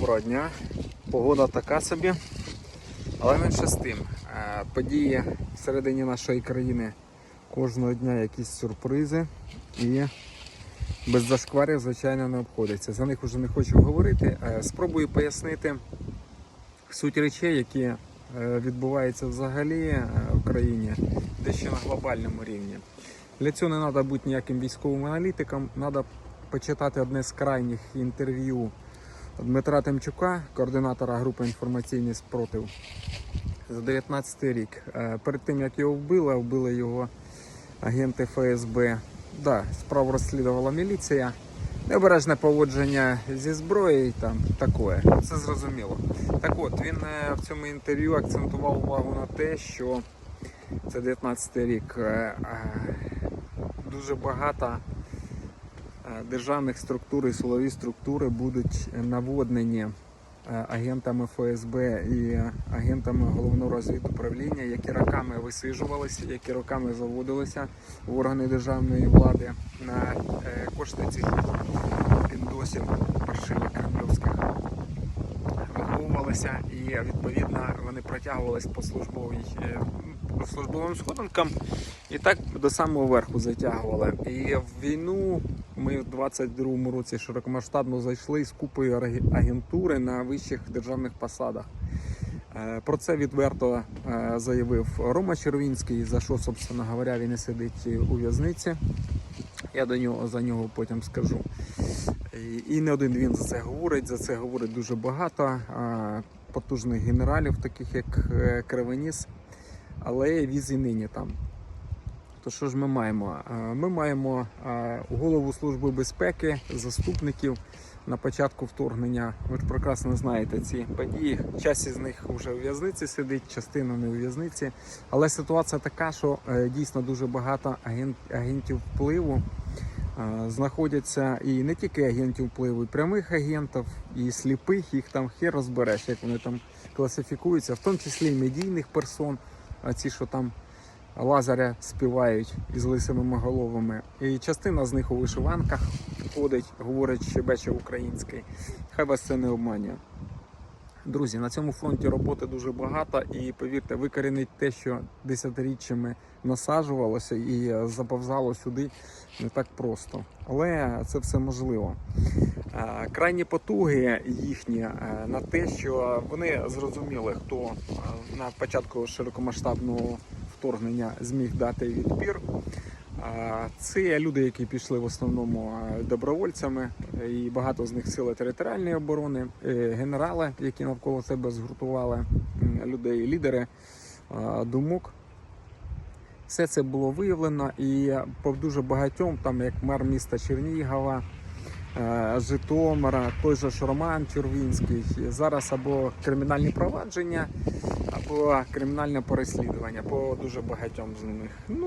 Доброго дня. Погода така собі. Але менше з тим. е, Події всередині нашої країни кожного дня якісь сюрпризи і без зашкварів, звичайно, не обходиться. За них вже не хочу говорити. Е, Спробую пояснити суть речей, які е, відбуваються взагалі в країні, дещо на глобальному рівні. Для цього не треба бути ніяким військовим аналітиком, треба почитати одне з крайніх інтерв'ю Дмитра Тимчука, координатора групи інформаційний спротив за 19 рік. Е, Перед тим як його вбили, вбили його агенти ФСБ. Да, справу розслідувала міліція. Необережне поводження зі зброєю там таке. Це зрозуміло. Так от він е, в цьому інтерв'ю акцентував увагу на те, що це 19 рік. е, Дуже багато державних структур і силові структури будуть наводнені е, агентами ФСБ і агентами головного розвідуправління, які роками висижувалися, які роками заводилися в органи державної влади на е, кошти цих піндосів паршивих кремлівських виховувалися і відповідно вони протягувалися по службовій е, службовим сходинкам і так до самого верху затягували. І в війну ми в 22-му році широкомасштабно зайшли з купою агентури на вищих державних посадах. Е, Про це відверто е, заявив Рома Червінський, за що, собственно говоря, він і сидить у в'язниці. Я до нього за нього потім скажу. І, не один він за це говорить. За це говорить дуже багато потужних генералів, таких як е, Кривеніс, але віз і нині там. То що ж ми маємо? Ми маємо голову Служби безпеки, заступників на початку вторгнення. Ви ж прекрасно знаєте ці події. Часть із них вже у в'язниці сидить, частина не у в'язниці. Але ситуація така, що е, дійсно дуже багато агентів впливу е, знаходяться і не тільки агентів впливу, і прямих агентів, і сліпих, їх там хер розбереш, як вони там класифікуються, в тому числі і медійних персон, ці, що там лазаря співають із лисими головами. І частина з них у вишиванках ходить, говорить щебече український. Хай вас це не обманює. Друзі, на цьому фронті роботи дуже багато, і повірте, викорінить те, що десятиріччями насаджувалося і е, заповзало сюди не так просто. Але це все можливо. Е, Крайні потуги їхні е, на те, що вони зрозуміли, хто на початку широкомасштабного вторгнення зміг дати відпір. Це люди, які пішли в основному добровольцями, і багато з них сили територіальної оборони, генерали, які навколо себе згуртували людей, лідери думок. Все це було виявлено, і по дуже багатьом, там як мер міста Чернігова, Житомира, той же ж Роман Тюрвінський. зараз або кримінальні провадження, або кримінальне переслідування по дуже багатьом з них. Ну,